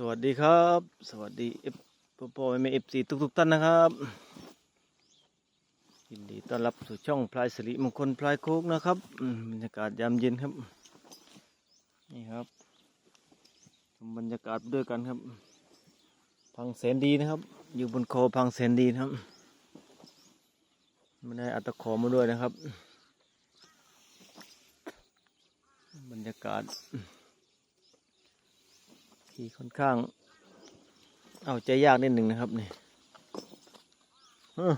สวัสดีครับ สวัสดีเอฟพ่อพ่อแม่เอฟซีทุกทุกๆท่านนะครับยินดีต้อนรับสู่ช่องพลายสิริมงคลพลายโคกนะครับบรรยากาศยามเย็นครับ นี่ครับชมบรรยากาศด้วยกันครับ พังแสนดีนะครับ อยู่บนคอพังแสนดีนะครับไม่ได้อัตตะขอมาด้วยนะครับ บรรยากาศ ที่ค่อนข้าง เอาใจยากนิดหนึ่งนะครับนี่เอ้อ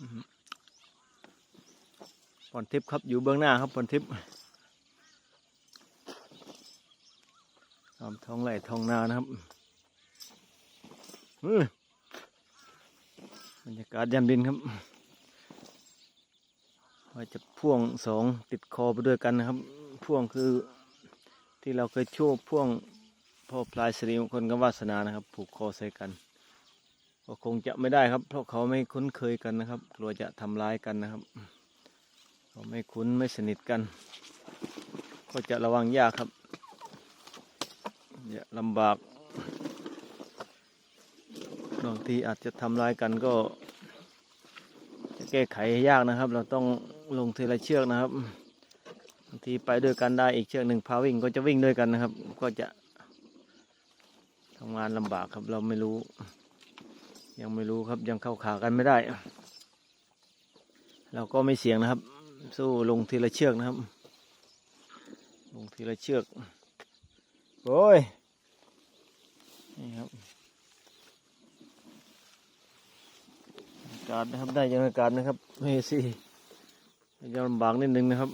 อื้อหือพรทิพย์ครับอยู่เบื้องหน้าครับพรทิพย์ตามท้องไร่ท้องนานะครับอื้อบรรยากาศยามดินครับ ว่าจะพ่วงสองติดคอไปด้วยกันนะครับ พ่วงคือที่เราเคยโชว์พ่วงพ่อพลายสิริมงคลกับวาสนานะครับ ผูกคอใส่กันก็คงจะไม่ได้ครับ เพราะเขาไม่คุ้นเคยกันนะครับ กลัวจะทำร้ายกันนะครับเขาไม่คุ้นไม่สนิทกัน ก็จะระวังยากครับอย่าลำบากบางทีอาจจะทำร้ายกันก็ ก้ไขยากนะครับ เราต้องลงทีละเชือกนะครับบางทีไปด้วยกันได้อีกเชือกหนึ่งพาวิ่งก็จะวิ่งด้วยกันนะครับ ก็จะทำงานลำบากครับเราไม่รู้ ยังไม่รู้ครับยังเข้าขากันไม่ได้ เราก็ไม่เสี่ยงนะครับ สู้ลงทีละเชือกนะครับ ลงทีละเชือกโอ้ยนี่ครับ อา กาศนะครับได้ยังอากาศนะครับเฮซี่ยังลำบากนิดนึงนะครับ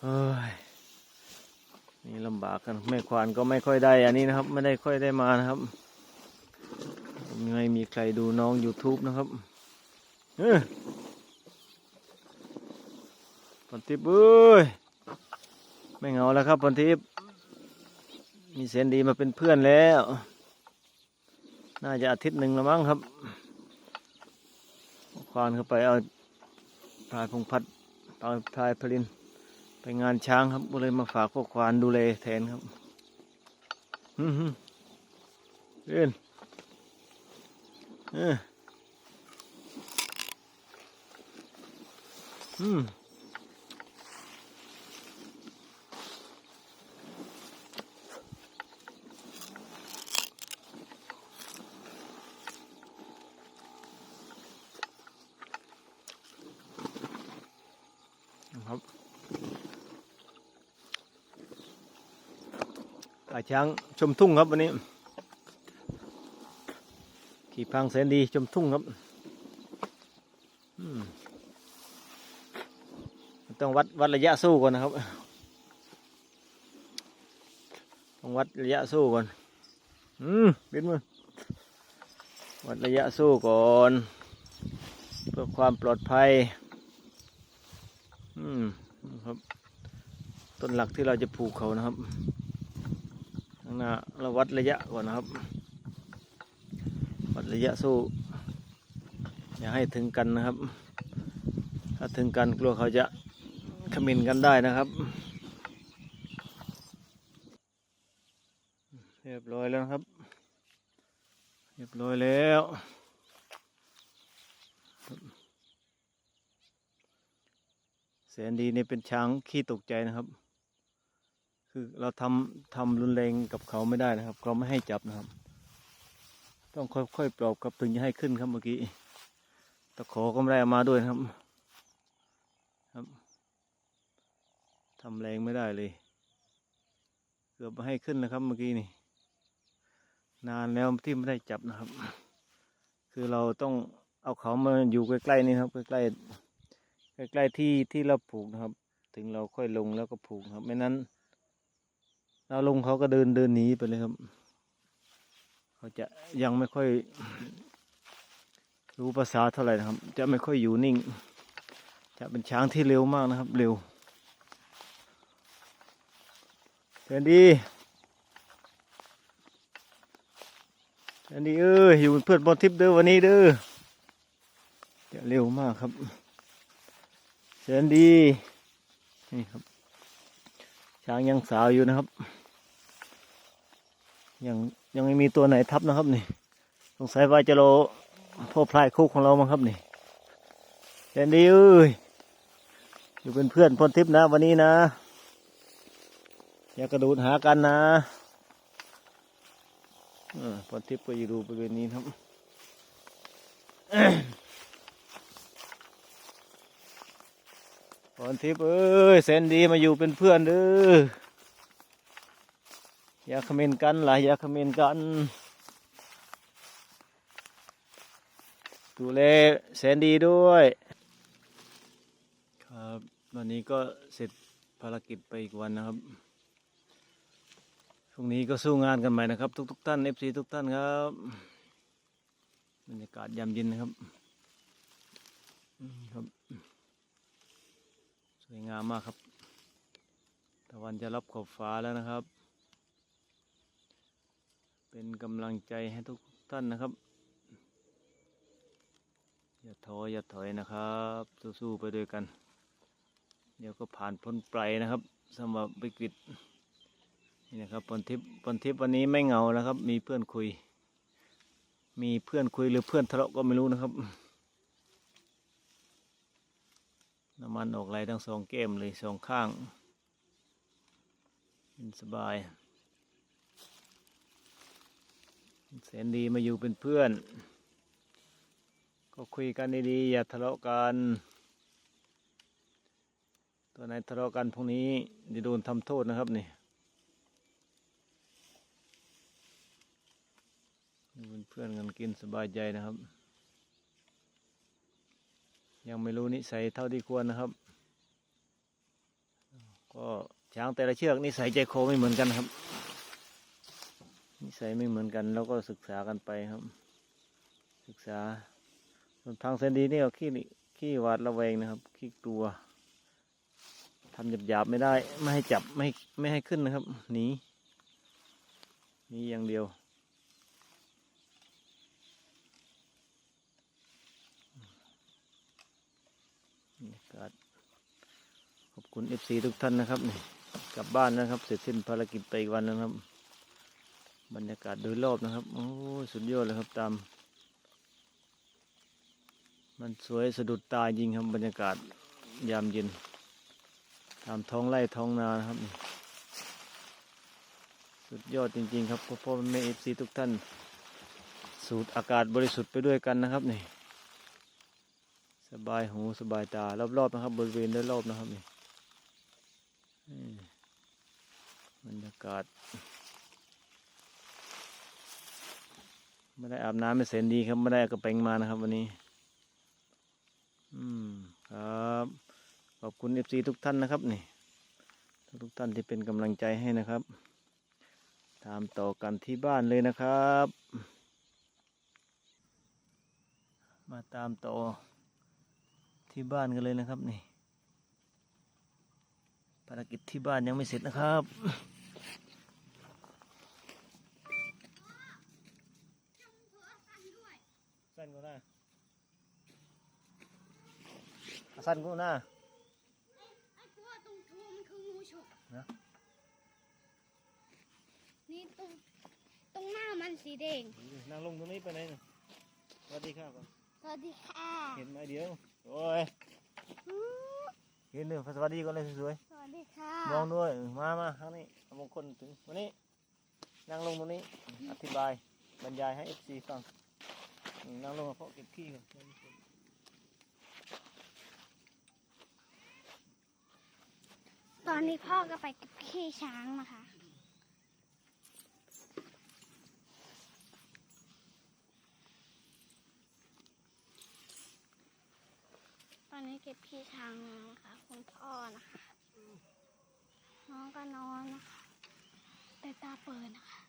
เฮ้ยนี่ลำบากกันแม่ควานก็ไม่ค่อยได้อันนี้นะครับ ไม่ได้ค่อยได้มานะครับไม่มีใครดูน้อง YouTube นะครับเออพันทิพย์เอ้ยไม่เหงาแล้วครับพันทิพย์มีเสียนดีมาเป็นเพื่อนแล้ว น่าจะอาทิตย์หนึ่งแล้วมั้งครับ ควานเข้าไปเอาพลายพงพัดเอายพลายพลิน ไปงานช้างครับก็เลยมาฝากพวกควานดูแลแทนครับอืมเล่นเออืม ครับอาช้างชมทุ่งครับวันนี้ ขี่พังแสนดีชมทุ่งครับต้องวัดวัดระยะสู้ก่อนนะครับ ต้องวัดระยะสู้ก่อน อืมบินมือวัดระยะสู้ก่อน เพื่อความปลอดภัย อืมครับ ต้นหลักที่เราจะผูกเขานะครับข้างหน้าเราวัดระยะก่อนนะครับ วัดระยะสู้อย่าให้ถึงกันนะครับ ถ้าถึงกันกลัวเขาจะขมินกันได้นะครับ เรียบร้อยแล้วครับ เรียบร้อยแล้ว แสนดีเนี่ยเป็นช้างขี้ตกใจนะครับ คือเราทำทำรุนแรงกับเขาไม่ได้นะครับเขาไม่ให้จับนะครับ ต้องค่อยๆปลอบครับถึงจะให้ขึ้นครับเมื่อกี้ตะขอก็ไม่ได้ามาด้วยครับ ครับทำแรงไม่ได้เลย เกือบไม่ให้ขึ้นนะครับเมื่อกี้นี่ นานแล้วที่ไม่ได้จับนะครับ คือเราต้องเอาเขามาอยู่ใกล้ๆนี่ครับใกล้ๆ ใกล้ๆที่ที่เราผูกนะครับ ถึงเราค่อยลงแล้วก็ผูกครับไม่นั้น เราลงเขาก็เดินเดินหนีไปเลยครับ เขาจะยังไม่ค่อย รู้ภาษาเท่าไหร่นะครับ จะไม่ค่อยอยู่นิ่ง จะเป็นช้างที่เร็วมากนะครับ เร็วเชิญดีเชิญดีเอออยู่เป็นเพื่อนบอลทิพย์เด้อวันนี้เด้อจะเร็วมากครับ เสียนดีนี่ครับ ช้างยังสาวอยู่นะครับ ยังยังไม่มีตัวไหนทับนะครับนี่สงสัยว่าจะโลพ่อพลายคู่ของเรามั้งครับนี่เสียนดีเอ้ยอยู่เป็นเพื่อนพลทิพย์นะวันนี้นะ อย่ากระโดดหากันนะออพลทิพย์ก็อยู่ดูบริเวณนี้ครับ พรทิพย์เอ้ยแสนดีมาอยู่เป็นเพื่อนเด้ออย่าคอมเมนต์กันหลายอย่าคอมเมนต์กัน ดูแลแสนดีด้วย ครับวันนี้ก็เสร็จภารกิจไปอีกวันนะครับพรุ่งนี้ก็สู้งานกันใหม่นะครับ ทุกๆท่านเอฟซีทุกท่านครับบรรยากาศยามเย็นนะครับครับ วยงามมากครับตะวันจะรับขอบฟ้าแล้วนะครับ เป็นกำลังใจให้ทุกท่านนะครับ อย่าท้ออย่าถอยนะครับ สู้ๆไปด้วยกัน เดี๋ยวก็ผ่านพ้นไปนะครับสำหรับวิกฤตนี่นะครับปนทิพย์ปนทิพย์วันนี้ไม่เหงานะครับ มีเพื่อนคุย มีเพื่อนคุยหรือเพื่อนทะเลาะก็ไม่รู้นะครับ น้ำมันออกไหลทั้งสองแก้มเลยสองข้างเป็นสบายแสนดีมาอยู่เป็นเพื่อน ก็คุยกันดีๆอย่าทะเลาะกัน ตัวไหนทะเลาะกันพวกนี้จะโดนทำโทษนะครับนี่เป็นเพื่อนกันกินสบายใจนะครับ ยังไม่รู้นิสัยเท่าที่ควรนะครับ ก็ช้างแต่ละเชือกนิสัยใจคอไม่เหมือนกันครับ นิสัยไม่เหมือนกัน แล้วก็ศึกษากันไปครับ ศึกษาส่วนทางเซนดีนี่ก็ขี้นิขี้หวาดระแวงนะครับขี้กลัวทำหยาบๆไม่ได้ ไม่ให้จับไม่ไม่ให้ขึ้นนะครับหนีหนีอย่างเดียว บรรยากาศขอบ คุณเอฟซีทุกท่านนะครับนี่กลับบ้านนะครับ เสร็จสิ้นภารกิจไปอีกวันนะครับ บรรยากาศโดยรอบนะครับ โอ้สุดยอดเลยครับตาม มันสวยสะดุดตาจริงครับบรรยากาศยามเย็นตามท้องไร่ท้องนานะครับนี่สุดยอดจริง ๆ ครับพ่อพ่อแม่เอฟซีทุกท่าน สูดอากาศบริสุทธิ์ไปด้วยกันนะครับนี่สบายหูสบายตารอบๆนะครับ บริเวณโดยรอบนะครับนี่ บรรยากาศ ไม่ได้อาบน้ำไม่เสร็จดีครับ ไม่ได้เอกระเปงมานะครับ วันนี้ อืมครับ ขอบคุณเอฟซีทุกท่านนะครับนี่ ทุกท่านที่เป็นกำลังใจให้นะครับตามต่อกันที่บ้านเลยนะครับ มาตามต่อที่บ้านกันเลยนะครับนี่ารกิจที่บ้านยังไม่เสร็จนะครับ สั้นกูนะสั้นกูนะไอ้ตัวตรงทูมันคืองูฉกนะนี่ตรงตรงหน้ามันสีแดงนั่งลงตรงนี้ไปไหนน่ะสวัสดีครับสวัสดีค่ะ เห็นไหมเดี๋ยว โอ้ย อื้อเห็นหนึ่งสวัสดีก่อนเลยสวยสวัสดีค่ะ ๆมองด้วย มามาทางนี้เอามงคลถึงวันนี้ นั่งลงตรงนี้ อธิบาย บรรยายให้เอฟซีฟังอืมนั่งลงกับพ่อเก็บขี้ก่อนตอนนี้พ่อก็ไปเก็บขี้ช้างนะคะ ตอนนี้เก็บขี้ช้างนะคะ คุณพ่อนะคะ น้องก็นอนนะคะแต่ตาเปิดนะคะ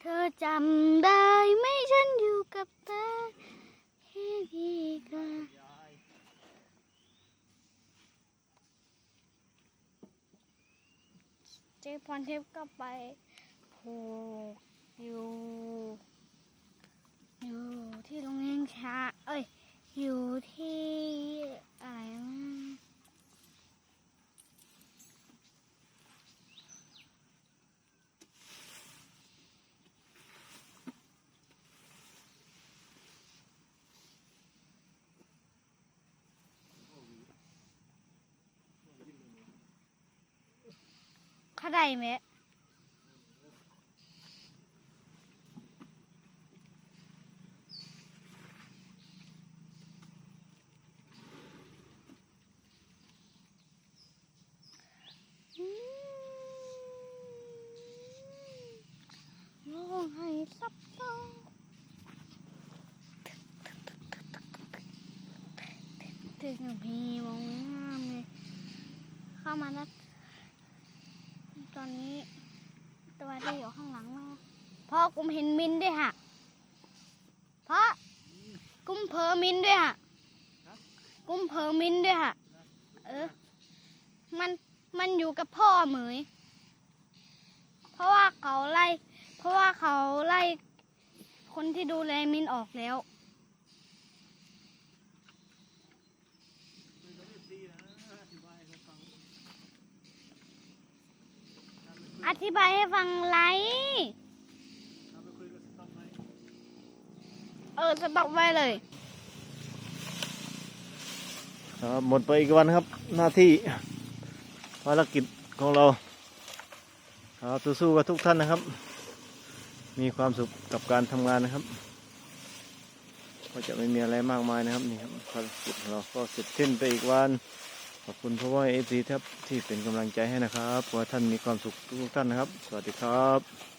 เธอจำได้ไหมฉันอยู่กับเธอแค่พี่ก็ เจ๊พรเทพก็ไปผูกอยู่ อยู่ที่โรงเรียนช้า เอ้ย อยู่ที่อะไรนะ เข้าได้ไหมอืมร้ องไห้ซับซ้อนถึงกับพี่มองไม่งามเลยเข้ามาแล้วตอนนี้ตัวที่อยู่ข้างหลังมาพ่อกุมเห็นมินด้วยฮะพ่อกุมเพอมินด้วยฮะกุมเพอมินด้วยฮะเออ มันมันอยู่กับพ่อเหมย เพราะว่าเขาไล่ เพราะว่าเขาไล่คนที่ดูแลมินออกแล้ว อธิบายให้ฟังไร เออสต็อกไว้เลย ครับหมดไปอีกวันครับ หน้าที่ภารกิจของเราครับสู้ๆกับทุกท่านนะครับ มีความสุขกับการทำงานนะครับ ก็จะไม่มีอะไรมากมายนะครับนี่ครับภารกิจของเราก็เสร็จสิ้นไปอีกวัน ขอบคุณเพราะว่าเอฟซีครับที่เป็นกำลังใจให้นะครับขอให้ท่านมีความสุขทุกท่านนะครับ สวัสดีครับ